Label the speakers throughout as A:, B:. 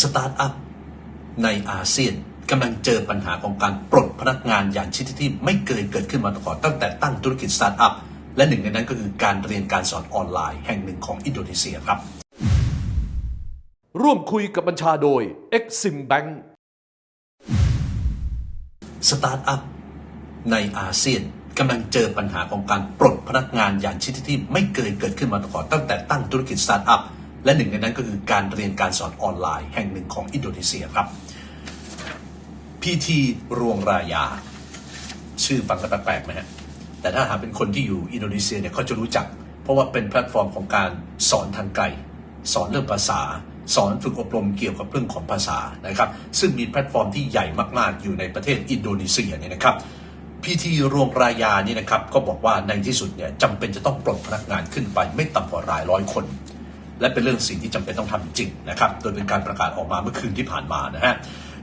A: สตาร์ทอัพในอาเซียนกำลังเจอปัญหาของการปลดพนักงานอย่างชนิดที่ไม่เคยเกิดขึ้นมาก่อนตั้งแต่ตั้งธุรกิจสตาร์ทอัพและหนึ่งในนั้นก็คือการเรียนการสอนออนไลน์แห่งหนึ่งของอินโดนีเซียครับ
B: ร่วมคุยกับบัญชาโดย Exim Bank
A: สตาร์ทอัพในอาเซียนกำลังเจอปัญหาของการปลดพนักงานอย่างชนิดที่ไม่เคยเกิดขึ้นมาก่อนตั้งแต่ตั้งธุรกิจสตาร์ทอัพ และหนึ่งในนั้นก็คือการเรียนการสอนออนไลน์แห่งหนึ่งของอินโดนีเซียครับ PT รวงรายา ชื่อฟังแล้วแปลกๆไหมฮะแต่ถ้าหากเป็นคนที่อยู่อินโดนีเซียเนี่ยเขาจะรู้จัก เพราะว่าเป็นแพลตฟอร์มของการสอนทางไกล สอนเรื่องภาษา สอนฝึกอบรมเกี่ยวกับเรื่องของภาษานะครับ ซึ่งมีแพลตฟอร์มที่ใหญ่มากๆ อยู่ในประเทศอินโดนีเซียเนี่ยนะครับพีทีรวงรายานี่นะครับก็บอกว่าในที่สุดเนี่ยจำเป็นจะต้องปลดพนักงานขึ้นไปไม่ต่ำกว่ารายร้อยคน และเป็นเรื่องสิ่งที่จำเป็นต้องทำจริงนะครับ โดยเป็นการประกาศออกมาเมื่อคืนที่ผ่านมานะฮะ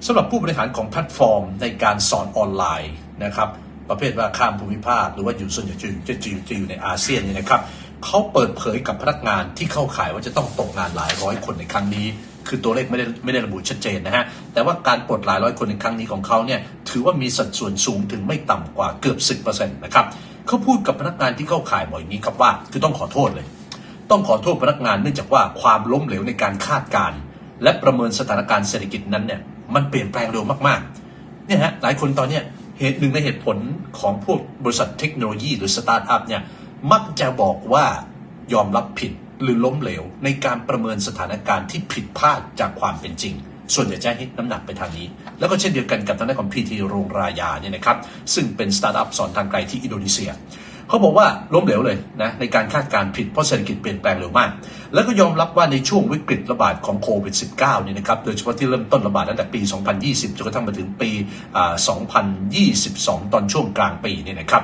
A: สำหรับผู้บริหารของแพลตฟอร์มในการสอนออนไลน์นะครับ ประเภทว่าข้ามภูมิภาค หรือว่าอยู่ส่วนใหญ่จะอยู่จะอยู่จะอยู่ในอาเซียนเนี่ยนะครับเขาเปิดเผยกับพนักงานที่เข้าข่ายว่าจะต้องตกงานหลายร้อยคนในครั้งนี้ คือตัวเลขไม่ได้ไม่ได้ระบุชัดเจนนะฮะ แต่ว่าการปลดหลายร้อยคนในครั้งนี้ของเขาเนี่ยถือว่ามีสัดส่วนสูงถึงไม่ต่ำกว่าเกือบ 10%นะครับเขาพูดกับพนักงานที่เข้าข่ายบ่อยนี้ครับว่า คือต้องขอโทษเลย ต้องขอโทษพนักงานเนื่องจากว่าความล้มเหลวในการคาดการณ์และประเมินสถานการณ์เศรษฐกิจนั้นเนี่ยมันเปลี่ยนแปลงเร็วมากๆเนี่ยฮะหลายคนตอนเนี้ยเหตุหนึ่งในเหตุผลของพวกบริษัทเทคโนโลยีหรือสตาร์ทอัพเนี่ยมักจะบอกว่ายอมรับผิดหรือล้มเหลว ในการประเมินสถานการณ์ที่ผิดพลาดจากความเป็นจริง ส่วนใหญ่จะให้น้ำหนักไปทางนี้ แล้วก็เช่นเดียวกันกับทางด้านของพีทีโรงรายาเนี่ยนะครับซึ่งเป็นสตาร์ทอัพสอนทางไกลที่อินโดนีเซีย เขาบอกว่าล้มเหลวเลยนะในการคาดการณ์ผิดเพราะเศรษฐกิจเปลี่ยนแปลงเร็วมาก แล้วก็ยอมรับว่าในช่วงวิกฤตระบาดของโควิด -19 เนี่ยนะครับโดยเฉพาะที่เริ่มต้นระบาดตั้งแต่ปี 2020 จนกระทั่งมาถึงปีอ่า2022 ตอนช่วงกลางปีเนี่ยนะครับ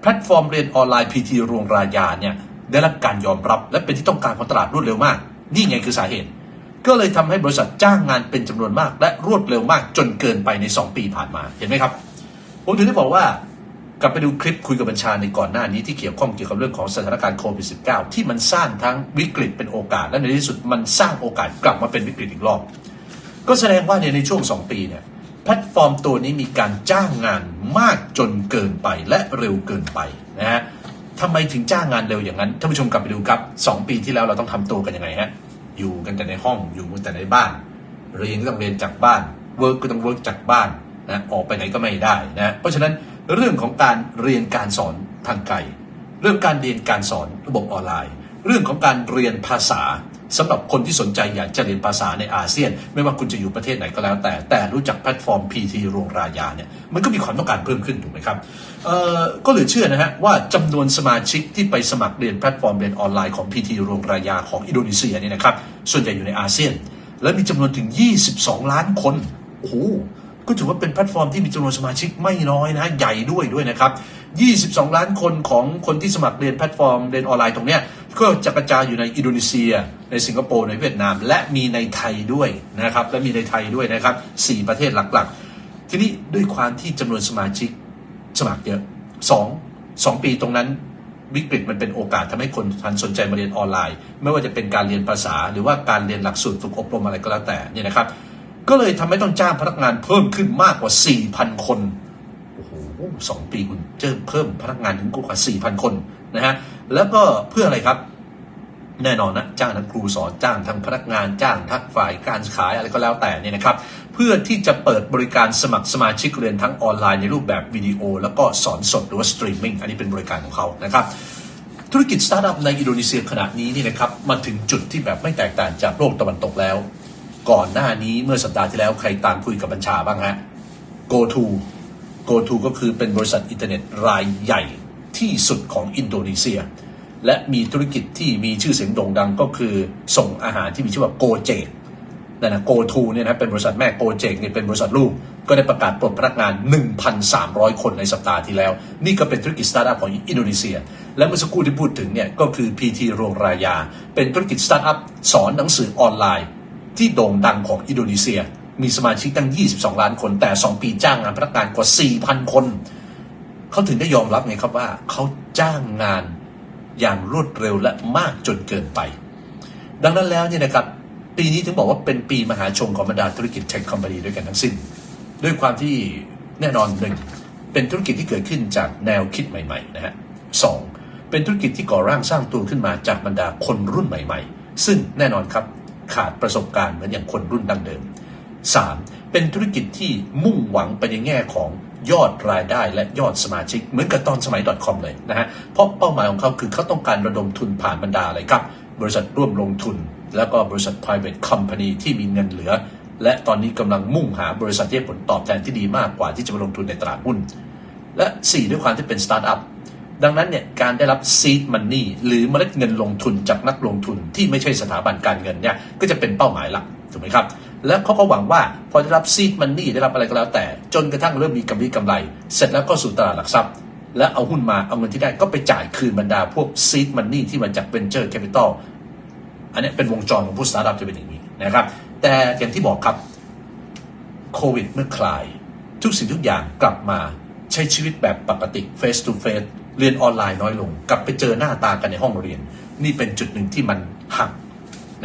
A: แพลตฟอร์มเรียนออนไลน์ PT รวงรายาเนี่ยได้รับการยอมรับและเป็นที่ต้องการของตลาดรวดเร็วมาก นี่ไงคือสาเหตุ ก็เลยทำให้บริษัทจ้างงานเป็นจำนวนมาก และรวดเร็วมากจนเกินไปใน 2 ปีผ่านมาเห็นไหมครับผมถึงได้บอกว่า กลับไปดูคลิปคุยกับบัญชาในก่อนหน้านี้ที่เกี่ยวข้องเกี่ยวกับเรื่องของสถานการณ์โควิด -19 ที่มันสร้างทั้งวิกฤตเป็นโอกาส และในที่สุดมันสร้างโอกาสกลับมาเป็นวิกฤตอีกรอบ ก็แสดงว่าในช่วง 2 ปีเนี่ยแพลตฟอร์มตัวนี้มีการจ้างงานมากจนเกินไปและเร็วเกินไปนะฮะทำไมถึงจ้างงานเร็วอย่างนั้นท่านผู้ชมกลับไปดูครับ 2 ปีที่แล้วเราต้องทำตัวกันยังไงฮะอยู่กันแต่ในห้องอยู่กันแต่ในบ้าน เรียนก็ต้องเรียนจากบ้านเวิร์กก็ต้องเวิร์กจากบ้านนะออกไปไหนก็ไม่ได้นะเพราะฉะนั้น เรื่องของการเรียนการสอนทางไกล เรื่องการเรียนการสอนระบบออนไลน์ เรื่องของการเรียนภาษาสำหรับคนที่สนใจอยากจะเรียนภาษาในอาเซียน ไม่ว่าคุณจะอยู่ประเทศไหนก็แล้วแต่ แต่รู้จักแพลตฟอร์ม PT โรงรายาเนี่ยมันก็มีความต้องการเพิ่มขึ้นถูกไหมครับเอ่อก็เหลือเชื่อนะฮะว่าจำนวนสมาชิกที่ไปสมัครเรียนแพลตฟอร์มเรียนออนไลน์ของ PT โรงรายาของอินโดนีเซียเนี่ยนะครับส่วนใหญ่อยู่ในอาเซียน และมีจำนวนถึง 22 ล้านคนโอ้โห ก็ถือว่าเป็นแพลตฟอร์มที่มีจำนวนสมาชิกไม่น้อยนะใหญ่ด้วยด้วยนะครับ 22 ล้านคนของคนที่สมัครเรียนแพลตฟอร์มเรียนออนไลน์ตรงเนี้ยก็จะกระจายอยู่ในอินโดนีเซีย ในสิงคโปร์ในเวียดนาม และมีในไทยด้วยนะครับและมีในไทยด้วยนะครับ 4 ประเทศหลักๆ ทีนี้ด้วยความที่จำนวนสมาชิกสมัครเยอะ2 2 ปีตรงนั้นวิกฤตมันเป็นโอกาสทำให้คนทันสนใจมาเรียนออนไลน์ ไม่ว่าจะเป็นการเรียนภาษา หรือว่าการเรียนหลักสูตรฝึกอบรมอะไรก็แล้วแต่เนี่ยนะครับ ก็เลยทำให้ต้องจ้างพนักงานเพิ่มขึ้นมากกว่า 4,000 คน โอ้โหสองปีคุณเจอเพิ่มพนักงานถึงกว่า 4,000 คนนะฮะ แล้วก็เพื่ออะไรครับ แน่นอนนะ จ้างทั้งครูสอนจ้างทั้งพนักงานจ้างทั้งฝ่ายการขายอะไรก็แล้วแต่เนี่ยนะครับ เพื่อที่จะเปิดบริการสมัครสมาชิกเรียนทั้งออนไลน์ในรูปแบบวิดีโอ แล้วก็สอนสดหรือว่าสตรีมมิ่ง อันนี้เป็นบริการของเขานะครับธุรกิจสตาร์ทอัพในอินโดนีเซียขณะนี้นี่นะครับมาถึงจุดที่แบบไม่แตกต่างจากโลกตะวันตกแล้ว ก่อนหน้านี้เมื่อสัปดาห์ที่แล้วใครตามคุยกับบัญชาบ้างฮะ GoTo GoTo ก็คือเป็นบริษัทอินเทอร์เน็ตรายใหญ่ที่สุดของอินโดนีเซีย และมีธุรกิจที่มีชื่อเสียงโด่งดังก็คือส่งอาหารที่มีชื่อว่า Gojek นั่นนะ GoTo เนี่ยนะเป็นบริษัทแม่ Gojek เนี่ยเป็นบริษัทลูก ก็ได้ประกาศปลดพนักงาน 1,300 คนในสัปดาห์ที่แล้ว นี่ก็เป็นธุรกิจสตาร์ทอัพของอินโดนีเซีย และเมื่อสักครู่ที่พูดถึงเนี่ยก็คือ PT โรงรายา เป็นธุรกิจสตาร์ทอัพสอนหนังสือออนไลน์ ที่โด่งดังของอินโดนีเซีย มีสมาชิกตั้ง 22 ล้านคน แต่ 2 ปีจ้างงานพนักงานกว่า 4,000 คน เขาถึงได้ยอมรับไงครับว่าเขาจ้างงานอย่างรวดเร็วและมากจนเกินไป ดังนั้นแล้วเนี่ยนะครับ ปีนี้ถึงบอกว่าเป็นปีมหาชงของบรรดาธุรกิจเทคคอมพานีด้วยกันทั้งสิ้น ด้วยความที่แน่นอนหนึ่งเป็นธุรกิจที่เกิดขึ้นจากแนวคิดใหม่ๆนะฮะสองเป็นธุรกิจที่ก่อร่างสร้างตัวขึ้นมาจากบรรดาคนรุ่นใหม่ ๆ ซึ่งแน่นอนครับ ขาดประสบการณ์เหมือนอย่างคนรุ่นดั้งเดิม 3. เป็นธุรกิจที่มุ่งหวังไปในแง่ของยอดรายได้และยอดสมาชิก เหมือนกับตอนสมัย .com เลยนะฮะ เพราะเป้าหมายของเขาคือเขาต้องการระดมทุนผ่านบรรดาอะไรครับ บริษัทร่วมลงทุน แล้วก็บริษัท private company ที่มีเงินเหลือ และตอนนี้กำลังมุ่งหาบริษัทที่ผลตอบแทนที่ดีมากกว่าที่จะมาลงทุนในตลาดหุ้น และ 4 ด้วยความที่เป็นสตาร์ทอัพ ดังนั้นเนี่ยการได้รับ seed money หรือเมล็ดเงินลงทุนจากนักลงทุนที่ไม่ใช่สถาบันการเงินเนี่ยก็จะเป็นเป้าหมายหลักถูกไหมครับ แล้วเขาก็หวังว่าพอได้รับ seed money ได้รับอะไรก็แล้วแต่ จนกระทั่งเริ่มมีกำไรกำไร เสร็จแล้วก็สู่ตลาดหลักทรัพย์ และเอาหุ้นมาเอาเงินที่ได้ก็ไปจ่ายคืนบรรดาพวก seed money ที่มาจาก venture capital อันนี้เป็นวงจรของผู้สตาร์ทอัพจะเป็นอย่างนี้นะครับ แต่อย่างที่บอกครับโควิดเมื่อคลาย ทุกสิ่งทุกอย่างกลับมาใช้ชีวิตแบบปกติ face to face เรียนออนไลน์น้อยลง กลับไปเจอหน้าตากันในห้องเรียน นี่เป็นจุดหนึ่งที่มันหัก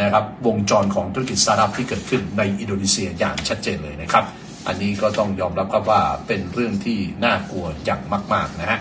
A: นะครับวงจรของธุรกิจสตาร์ทอัพที่เกิดขึ้นในอินโดนีเซียอย่างชัดเจนเลยนะครับ อันนี้ก็ต้องยอมรับครับว่าเป็นเรื่องที่น่ากลัวอย่างมาก ๆ นะฮะ